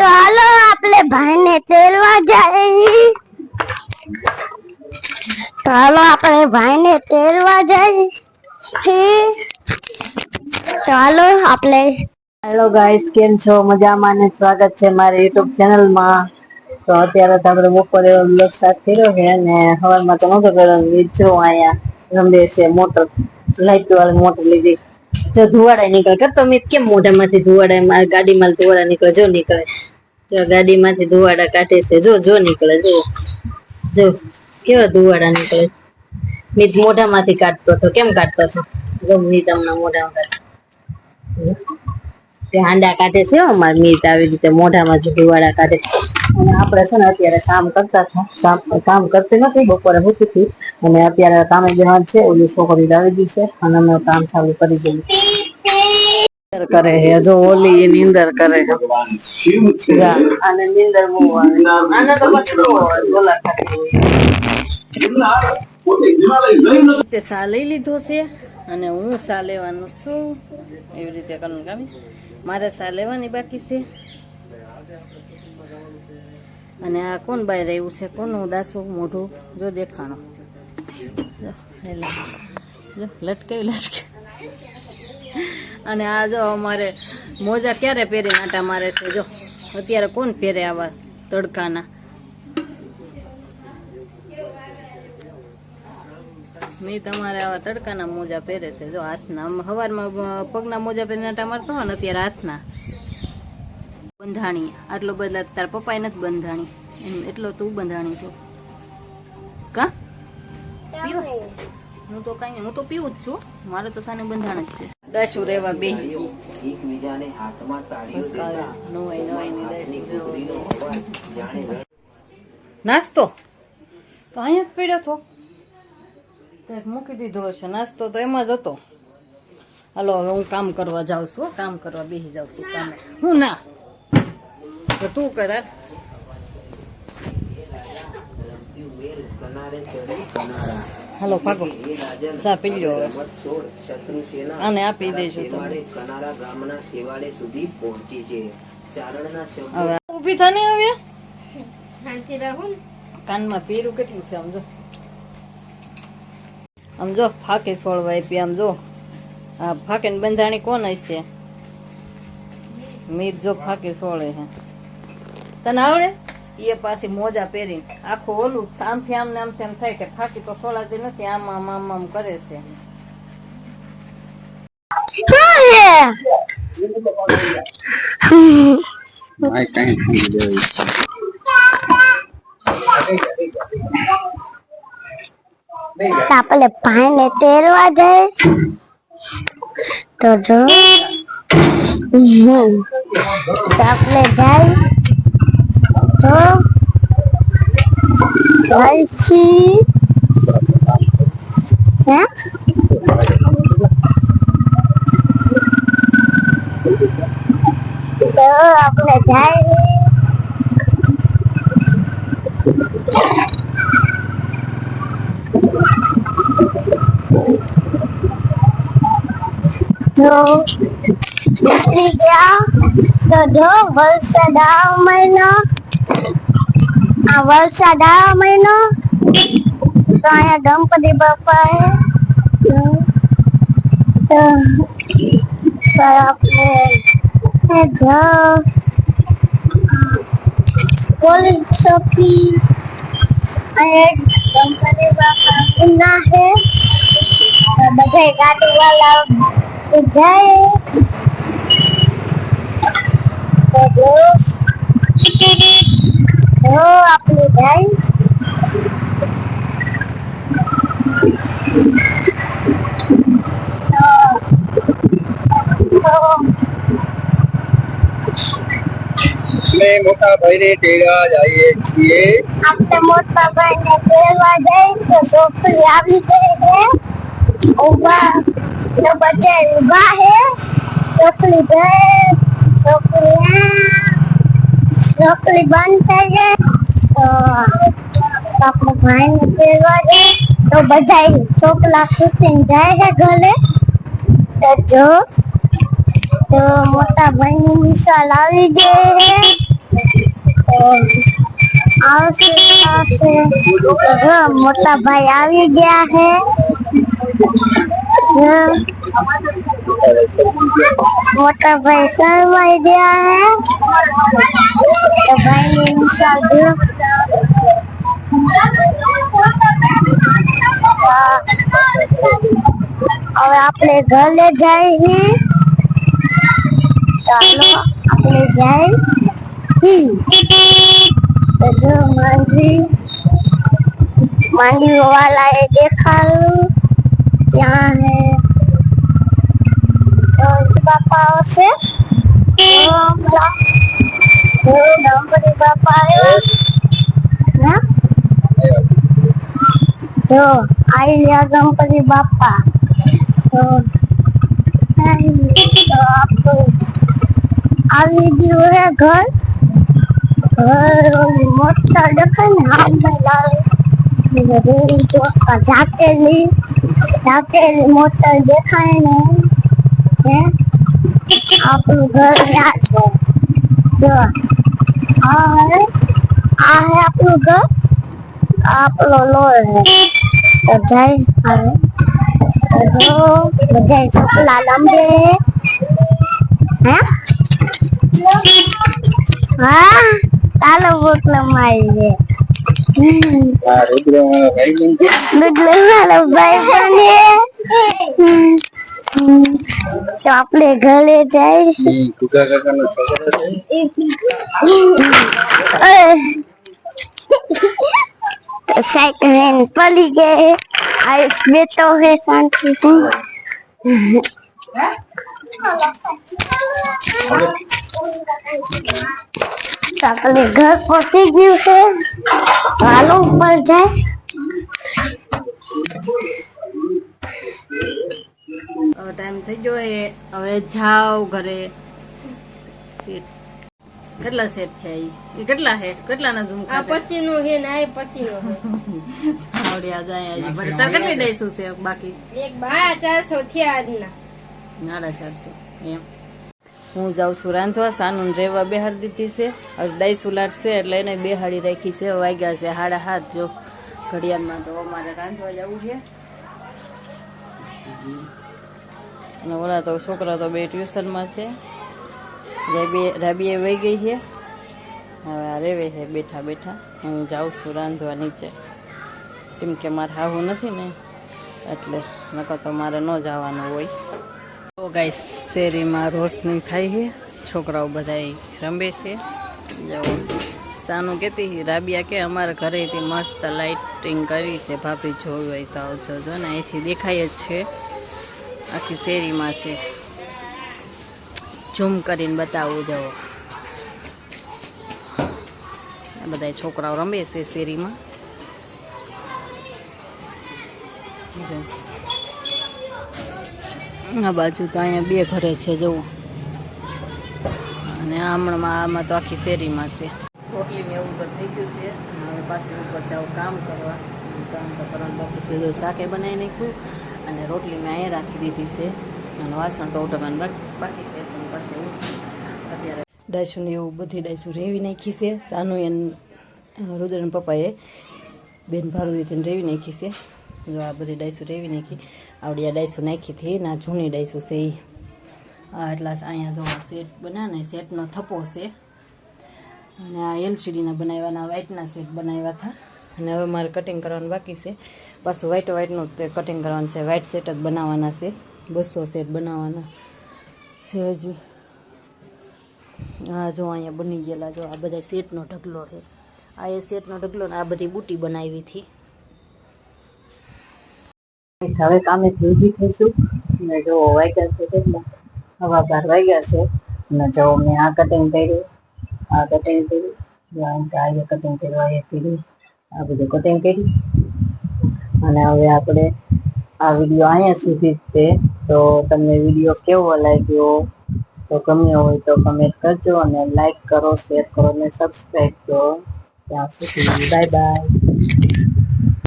ચાલો આપણે ભાઈને તેડવા જઈએ. ચાલો આપણે ભાઈને તેડવા જઈએ. ચાલો આપણે. હેલો ગાઈસ કેમ છો? મજામાં ને સ્વાગત છે મારી યુટ્યુબ ચેનલમાં. તો અત્યારે તો આપણે બપોરે બ્લોગ સ્ટાર્ટ કર્યો છે અને સવારમાં તો નહોતો કર્યો નીચો અહીંયા રમે છે મોટર લાઈટ વાળી મોટર લીધી. જો ધુવાડા નીકળે. કરતો તમે કેમ મોઢામાંથી ધુવાડા ગાડી ગાડીમાં ધુવાડા નીકળે? જો નીકળે. જો ગાડીમાંથી ધુવાડા કાઢે છે. જો જો નીકળે, જો. જો, કેવા ધુવાડા નીકળે? મીત મોઢામાંથી કાઢતો હતો કેમ કાઢતો હતો મીત હમણાં મોઢામાં કાઢતો હાંડા કાઢે છે હો માર મીત. આવી રીતે મોઢામાં જો ધુવાડા કાઢે. અને આપણે છે ને અત્યારે કામ કરતા હતા. કામ કામ કરતી નથી બપોરે હોતી હતી. અને અત્યારે કામે જવાનું છે ઓલી છોકરી લાવી દી છે અને અમે કામ ચાલુ કરી દઈએ. નીંદર કરે હે જો ઓલી એ નીંદર કરે છે આને નીંદર બહુ આવે. આને તો પછી આવે, હોય. તે સા લઈ લીધો છે અને હું સા લેવાનું છું. એવી રીતે કરવાનું કામ મારે સા લેવાની બાકી છે. અને આ કોણ બાય રહ્યું છે? કોનું ડાસું મોઢું? જો દેખાણો. લટકાયું લટકે અને આ જો અમારે મોજા ક્યારે પહેરે આટા મારે છે? જો, અત્યારે કોણ પહેરે આવા તડકાના? મેં તમારે આવા તડકાના મોજા પહેરે છે. જો હાથના આમ હવારમાં પગના મોજા પહેરીને આટા મારતો હોય ને, અત્યારે હાથના. બંધાણી. આટલો બદલા તારા પપ્પાએ નથી બંધાણી. એટલો તું બંધાણી છો. કા? પીવો? હું તો કઈ હું તો પીવું જ છું. મારે તો સાને બંધાણ જ છે. દસું રહેવા બે? નાસ્તો? તો અહીંયા જ પડ્યો છો? કંઈક મૂકી દીધો હશે. નાસ્તો તો એમાં જ હતો. હાલો હવે હું કામ કરવા જાઉં છું કામ કરવા બેસી જાઉં છું કામે. હું ના તો તું કર હાલ. હાલો, ભાગો. ચા પી લ્યો હવે. આને આપી તમને કનારા ગામના શેવાળે સુધી પહોંચી છે ચારણના શબ્દો ઊભી થાને હવે? કાનમાં પીરું કેટલું છે સમજો જો. આમ જો, ફાકે સોળવા આપી આમ જો. આ ફાકે બંધાણી કોણ હશે મીત જો ફાકે સોળે છે તને આવડે? એ પાછી મોજા પહેરીને. આખું ઓલું આમથી આમ ને આમ થાય કે ફાકી તો સોળાતી નથી, આમ આમ આમ આમ કરે છે. આપણે ભાઈને તેરવા જાય? તો જો. આપણે જઈ તો પછી હે તો આપણે જઈએ જો નીકળી ગયા તો જો વલસાડ આ મહિનો આ વરસાદ આ મહિનો? તો અહીંયા ગણપતિ બાપા તો આપણે પોલીસ ચોકી. ગણપતિ બાપા ગુના હે. બધા ગાડી વાળા જાય તો જો જો આપણે જાય તો અમે મોટા ભાઈને તેડવા જઈએ છીએ આપણે મોટા ભાઈને તેડવા જઈએ તો છોકરી આવી ગઈ છે ઊભા તો બધા ઊભા હે છોકરી જાય છોકરી આ. છોકરી બંધ થઈ તો આપણે ભાઈને તેડવા જઈએ તો બધા છોકરા ખુશીને જાય છે ઘરે. તો જો, તો મોટા ભાઈની નિશાલ આવી ગઈ તો આવશે મોટા ભાઈ આવી ગયા છે. મોટા ભાઈ શરમાઈ ગયા હે તો ભાઈ જો હવે આપણે ઘરે જઈએ ચાલો આપણે જાય છી તો જો માંડવી માંડવી વાળા એ દેખાડું ત્યાં હે તો બાપા આવશે તો પેલા જો ગણપતિ બાપા આવ્યા ના તો આઈ ગયા ગણપતિ બાપા તો તો આપણું આવી ગયું હે ઘર મોટા ડખા ને હાલ લાવે જાતે ચોખ્ખા ઝાકેલી મોટર દેખાય ને, હે? આપણું ઘર યાદ છે જો, આ હે આ હે આપણું ઘર, આપણો લોલ હે. તો જાય હવે. જો બધા સપના લંબે હે. હા? ચાલો આ રુદ્ર મારા તો આપણે ઘરે જાય ટૂંકા કાકા નો છોકરો છે સાયકલ હેન પડી શાંતિ સિંહ આપણે ઘર પહોંચી ગયું છે. ઉપર જાય ટાઈમ થઈ ગયો એ. હવે જાઓ ઘરે. સેટ કેટલા સેટ છે એ કેટલા હે કેટલાના ઝૂમ આ પચી નું હે ને આ પચી નું આવડ્યા જાય આજે ભલે તાર કેટલી દઈશું છે બાકી? એક બાર ચારસો થયા આજના. સાડા ચારસો. એમ. હું જાઉં છું રાંધવા, સાનું રેવા બેહાડી દીધી છે. હવે સુલાટ છે એટલે એને બેહાડી રાખી છે. વાગ્યા છે હાડા હાથ, જો ઘડિયાળમાં તો અમારે રાંધવા જવું છે. અને ઓલા તો છોકરા તો બે ટ્યુશનમાં છે. રાબી, રાબીએ વહી ગઈ છે. હવે આ રેવે છે બેઠા બેઠા. હું જાઉં છું રાંધવા નીચે. કેમ કે મારે હાવું નથી ને, એટલે નકર તો મારે ન જવાનું હોય. તો ગાઈસ શેરીમાં રોશની થાય છે. છોકરાઓ બધા રમે છે. સાનું કહેતી હતી, રાબિયા કે અમારા ઘરેથી મસ્ત લાઇટિંગ કરી છે. ભાભી જોયું હોય તો આવજો. જો ને અહીંથી દેખાય જ છે. આખી શેરીમાં છે. ઝૂમ કરીને બતાવું જવો બધા છોકરાઓ રમે છે શેરીમાં. આ બાજુ તો અહીંયા બે ઘરે છે જવું અને હમણાં આમાં તો આખી શેરીમાં છે. રોટલીને એવું બધું થઈ ગયું છે. હવે પાછી ઉપર જાઉં કામ કરવા. કામ તો કરવાનું બાકી છે. શાકે બનાવી નાખ્યું અને રોટલી મેં અહીંયા રાખી દીધી છે. અને વાસણ તો ઉટકવાનું બાકી છે. પણ પાસે અત્યારે ડાયસું ને એવું બધી ડાયસું રેવી નાખી છે. સાનું એન રુદ્રન પપ્પાએ બેન ભારુદીથી રેવી નાખી છે. જો આ બધી ડાયસું રેવી નાખી. આવડી આ ડાયસું નાખી હતી, ને આ જૂની ડાયસું છે આ એટલા અહીંયા જો આ સેટ બનાવે સેટનો થપ્પો છે. અને આ એલસીડીના બનાવ્યાના વ્હાઇટના સેટ બનાવ્યા હતા. અને હવે મારે કટિંગ કરવાનું બાકી છે. પાછું વ્હાઇટ વ્હાઇટનું તે કટિંગ કરવાનું છે. વ્હાઇટ સેટ જ બનાવવાના છે. બસો સેટ બનાવવાના છે હજુ. હા જો અહીંયા બની ગયેલા જો આ બધા સેટનો ઢગલો છે. આ એ સેટનો ઢગલો ને આ બધી બુટી બનાવી હતી. હવે કામે ઊભી થઈશું. ને જો વાગ્યા છે કેટલા? હવા બાર વાગ્યા છે. ને જો મેં આ કટિંગ કર્યું. આ કટિંગ કર્યું. જો આમ કે આ કટિંગ કર્યું, આ કર્યું. આ બધું કટિંગ કર્યું. અને હવે આપણે આ વીડિયો અહીંયા સુધી જ છે. તો તમને વીડિયો કેવો લાગ્યો? તો ગમ્યો હોય તો કમેન્ટ કરજો અને લાઈક કરો શેર કરો અને સબસ્ક્રાઈબ કરો. ત્યાં સુધી બાય બાય